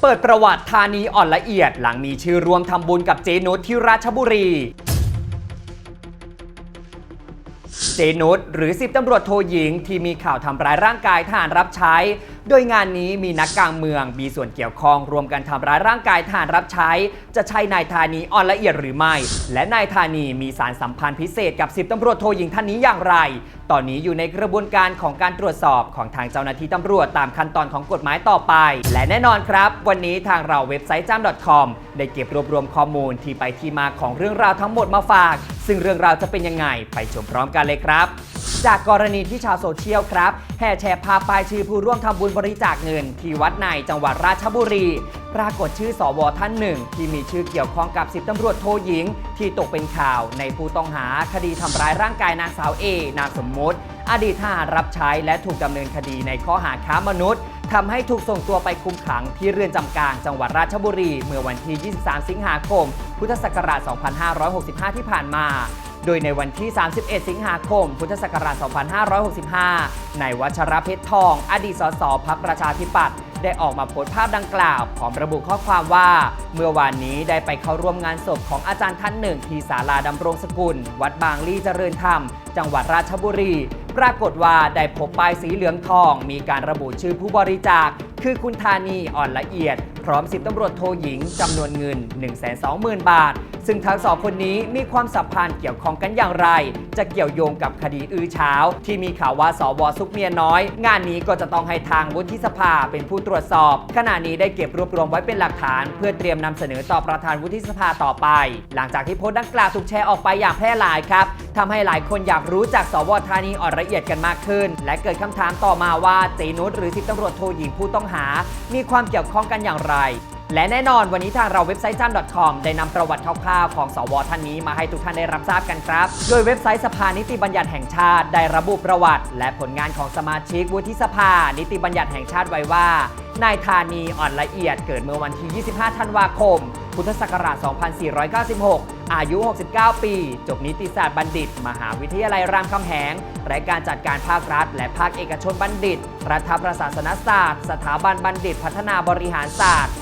เปิดประวัติธานีอ่อนละเอียดหลังมีชื่อร่วมทำบุญกับเจนุชที่ราชบุรี เจนุชหรือสิบตำรวจโทหญิง ที่มีข่าวทำร้ายร่างกายทหารรับใช้ โดยงานนี้มีนักการเมืองมีส่วนเกี่ยวข้องรวมกันทำร้ายร่างกายทหารรับใช้ จะใช่นายธานีอ่อนละเอียดหรือไม่ และนายธานีมีสารสัมพันธ์พิเศษกับสิบตำรวจโทหญิงท่านนี้อย่างไร ตอนนี้อยู่ในกระบวนการของการตรวจสอบของทางเจ้าหน้าที่ตำรวจตามขั้นตอนของกฎหมายต่อไป และแน่นอนครับ วันนี้ทางเราเว็บไซต์จ้ำ .com ได้เก็บรวบรวมข้อมูลที่ไปที่มาของเรื่องราวทั้งหมดมาฝาก ซึ่งเรื่องราวจะเป็นยังไงไปชมพร้อมกันเลยครับจากกรณีที่ชาวโซเชียลครับแห่แชร์ภาพป้ายชื่อผู้ร่วมทำบุญบริจาคเงิน ที่วัดในจังหวัดราชบุรี ปรากฏชื่อสวท่านหนึ่ง ที่มีชื่อเกี่ยวข้องกับสิบตำรวจโทหญิง ที่ตกเป็นข่าวในผู้ต้องหาคดีทำร้ายร่างกายนางสาวเอนามสมมติ อดีตทหารรับใช้และถูกดำเนินคดีในข้อหาค้ามนุษย์ทำให้ถูกส่งตัวไปคุมขังที่เรือนจำกลางจังหวัดราชบุรี เมื่อวันที่ 23 สิงหาคม พุทธศักราช 2565 ที่ผ่านมา โดยในวันที่ 31 สิงหาคม พุทธศักราช 2565 ในวัชรเพชรทอง อดีตสสพักประชาธิปัตย์ได้ออกมาโพสต์ภาพดังกล่าวพร้อมระบุข้อความว่า เมื่อวานนี้ได้ไปเข้าร่วมงานศพของอาจารย์ท่านหนึ่ง ที่ศาลาดำรงสกุล วัดบางลี่เจริญธรรม จังหวัดราชบุรี ปรากฏว่าได้พบป้ายสีเหลืองทอง มีการระบุชื่อผู้บริจาค คือคุณธานีอ่อนละเอียด พร้อมสิบตำรวจโทหญิงจำนวนเงิน 120,000 บาท ซึ่งทั้งสองคนนี้มีความสัมพันธ์เกี่ยวข้องกันอย่างไร จะเกี่ยวโยงกับคดีอื้อเช้า ที่มีข่าวว่าสวซุกเมียน้อย งานนี้ก็จะต้องให้ทางวุฒิสภาเป็นผู้ตรวจสอบ ขณะนี้ได้เก็บรวบรวมไว้เป็นหลักฐาน เพื่อเตรียมนำเสนอต่อประธานวุฒิสภาต่อไป หลังจากที่โพสต์ดังกล่าวถูกแชร์ออกไปอย่างแพร่หลายครับทำให้หลายคนอยากรู้จากสวธานีอ่อนละเอียดกันมากขึ้น และเกิดคำถามต่อมาว่าเจนุชหรือสิบตำรวจโทหญิงผู้ต้องหา มีความเกี่ยวข้องกันอย่างไรและแน่นอนวันนี้ทางเราเว็บไซต์จ้ำ .com ได้นำประวัติคร่าวๆของสวท่านนี้มาให้ทุกท่านได้รับทราบกันครับ โดยเว็บไซต์สภานิติบัญญัติแห่งชาติได้ระบุประวัติ และผลงานของสมาชิกวุฒิสภา นิติบัญญัติแห่งชาติไว้ว่านายธานีอ่อนละเอียดเกิดเมื่อวันที่ 25 ธันวาคม พุทธศักราช 2496 อายุ 69 ปี จบนิติศาสตร์บัณฑิต มหาวิทยาลัยรามคำแหงและการจัดการภาครัฐ และภาคเอกชนบัณฑิต รัฐประศาสนศาสตร์ สถาบันบัณฑิตพัฒนาบริหารศาสตร์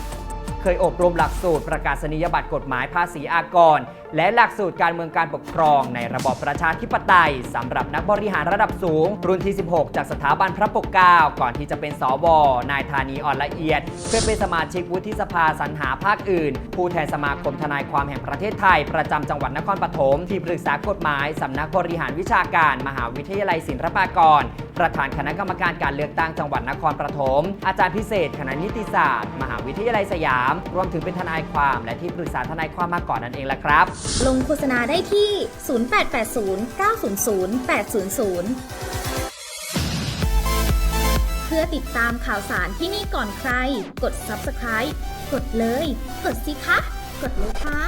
เคยอบรมหลักสูตรประกาศนียบัตรกฎหมายภาษีอากร และหลักสูตรการเมืองการปกครอง ในระบอบประชาธิปไตยสำหรับนักบริหารระดับสูง รุ่นที่ 16 จากสถาบันพระปกเกล้าก่อนที่จะเป็นสวนายธานีอ่อนละเอียดเพื่อเป็นสมาชิกวุฒิสภาสรรหาภาคอื่น ผู้แทนสมาคมทนายความแห่งประเทศไทย ประจำจังหวัดนครปฐมที่ปรึกษากฎหมายสำนักบริหารวิชาการ มหาวิทยาลัยศิลปากรประธานคณะกรรมการการเลือกตั้งจังหวัดนครปฐม อาจารย์พิเศษ คณะนิติศาสตร์ มหาวิทยาลัยสยาม รวมถึงเป็นทนายความและที่ปรึกษาทนายความมาก่อนนั่นเองละครับ ลงโฆษณาได้ที่ 0880 900 800เพื่อติดตามข่าวสารที่นี่ก่อนใคร กด subscribe กดเลย กดสิคะ กดเลยค่ะ